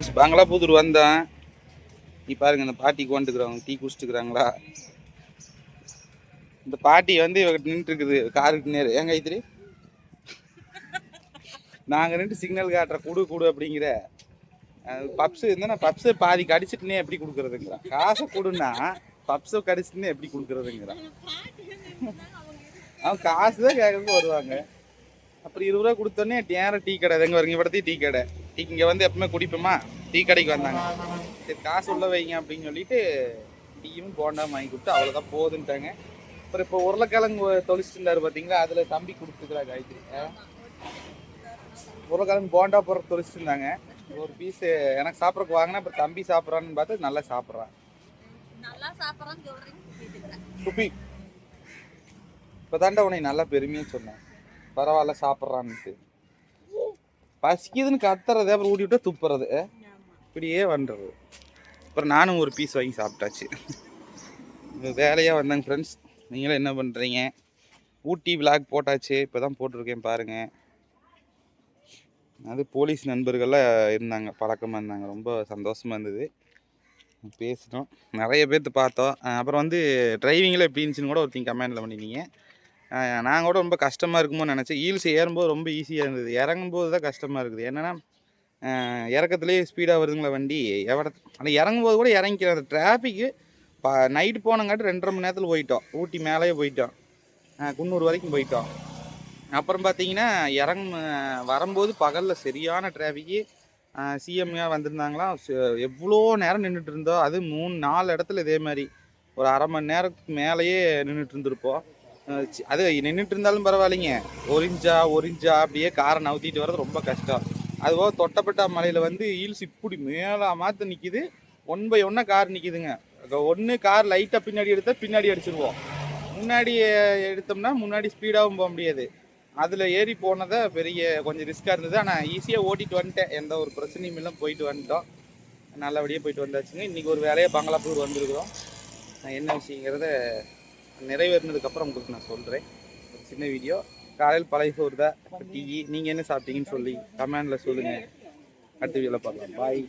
பங்களாபுதூர் வந்தேன். நீ பாருங்க இந்த பாட்டி கொண்டுக்கிறவங்க டீ குடிச்சிட்டுக்கிறாங்களா இந்த பாட்டி வந்து இவங்க நின்றுட்டு காருக்கு நேரு. ஏங்க ஐத்திரி நாங்கள் நின்று சிக்னல் காட்டுற குடு கொடு அப்படிங்கிற. பப்ஸு இருந்தால் பப்ஸை பாதி கடிச்சிட்டுனே எப்படி கொடுக்குறதுங்கிறான். காசை கொடுன்னா பப்ஸை கடிச்சிட்டுனே எப்படி கொடுக்குறதுங்கிறான். அவன் காசு தான் கேட்கறதுக்கு வருவாங்க. அப்புறம் இருபது ரூபா கொடுத்தோன்னே நேரம் டீ கடை. எங்கே வரீங்க படத்தையும் டீ கடை. டீ இங்கே வந்து எப்பவுமே குடிப்போமா? டீ கடைக்கு வந்தாங்க. சரி காசு உள்ள வைங்க அப்படின்னு சொல்லிட்டு டீயும் போண்டா வாங்கி கொடுத்து அவ்வளோதான் போதுன்ட்டாங்க. அப்புறம் இப்போ உருளைக்கிழங்கு இருந்தாரு பார்த்தீங்களா அதில் தம்பி கொடுத்துக்கிறா காயத்ரி? உருளைக்கிழங்கு போண்டா போகிற தொளிச்சிட்டு இருந்தாங்க ஒரு பீஸ் எனக்கு சாப்பிட்றதுக்கு வாங்கினா அப்புறம் தம்பி சாப்பிட்றான்னு பார்த்து நல்லா சாப்பிட்றான். குப்பி. இப்போ தாண்டா உன்னை நல்லா பெருமையாக சொன்னேன். பரவாயில்ல சாப்பிட்றான்ட்டு பசிக்குதுன்னு கத்துறது அப்புறம் ஊட்டி விட்டா துப்புறது. இப்படியே பண்ணுறது அப்புறம் நானும் ஒரு பீஸ் வாங்கி சாப்பிட்டாச்சு. வேலையாக வந்தாங்க ஃப்ரெண்ட்ஸ் நீங்களும் என்ன பண்ணுறீங்க ஊட்டி விளாக் போட்டாச்சு. இப்போ தான் போட்டிருக்கேன் பாருங்கள் அது போலீஸ் நண்பர்கள்லாம் இருந்தாங்க பழக்கமாக இருந்தாங்க. ரொம்ப சந்தோஷமாக இருந்தது. பேசிட்டோம். நிறைய பேர்த்து பார்த்தோம். அப்புறம் வந்து டிரைவிங்கில் எப்படி இருந்துச்சுன்னு கூட ஒருத்தங்க கமெண்டில் பண்ணிருந்தீங்க. நான் கூட ரொம்ப கஷ்டமாக இருக்குமோ நினச்சேன். ஈல்ஸ் ஏறும்போது ரொம்ப ஈஸியாக இருந்தது. இறங்கும்போது தான் கஷ்டமாக இருக்குது. என்னென்னா இறக்கத்துலேயே ஸ்பீடாக வருதுங்களா வண்டி? எவட ஆனால் இறங்கும்போது கூட இறங்கிக்கிற அந்த டிராஃபிக்கு பா நைட்டு போனங்காட்டி ரெண்டரை மணி நேரத்தில் போயிட்டோம். ஊட்டி மேலேயே போயிட்டோம். குன்னூர் வரைக்கும் போயிட்டோம். அப்புறம் பார்த்தீங்கன்னா இறங்க வரும்போது பகலில் சரியான டிராஃபிக்கு சிஎம்யாக வந்திருந்தாங்களாம் எவ்வளோ நேரம் நின்றுட்டு இருந்தோம். அது மூணு நாலு இடத்துல இதே மாதிரி. ஒரு அரை மணி நேரத்துக்கு மேலேயே நின்றுட்டு இருந்திருப்போம். அது நின்றுட்டு இருந்தாலும் பரவாயில்லைங்க ஒரிஞ்சா ஒரிஞ்சா அப்படியே காரை நவுத்திட்டு வர்றது ரொம்ப கஷ்டம். அதுபோக தொட்டப்பட்டா மலையில் வந்து ஹீல்ஸ் இப்படி மேலே மாற்ற நிற்கிது ஒன் பை ஒன்னாக கார் நிற்கிதுங்க ஒன்று கார் லைட்டாக பின்னாடி எடுத்தால் பின்னாடி அடிச்சிருவோம். முன்னாடி எடுத்தோம்னா முன்னாடி ஸ்பீடாகவும் போக முடியாது. அதில் ஏறி போனதை பெரிய கொஞ்சம் ரிஸ்க்காக இருந்தது. ஆனால் ஈஸியாக ஓட்டிட்டு வந்துட்டேன். எந்த ஒரு பிரச்சனையும் இல்லை. போயிட்டு வந்துட்டோம். நல்லபடியாக போயிட்டு வந்தாச்சுங்க. இன்றைக்கி ஒரு வேலையாக பங்களாப்பூர் வந்திருக்கிறோம். நான் என்ன விஷயங்கிறத நிறைவேறினதுக்கப்புறம் உங்களுக்கு நான் சொல்கிறேன் ஒரு சின்ன வீடியோ காலையில் பழைய சோறு தான் டீ நீங்கள் என்ன சாப்பிட்டீங்கன்னு சொல்லி கமெண்டில் சொல்லுங்கள் அடுத்த வீடியோவில் பார்க்கலாம். பாய்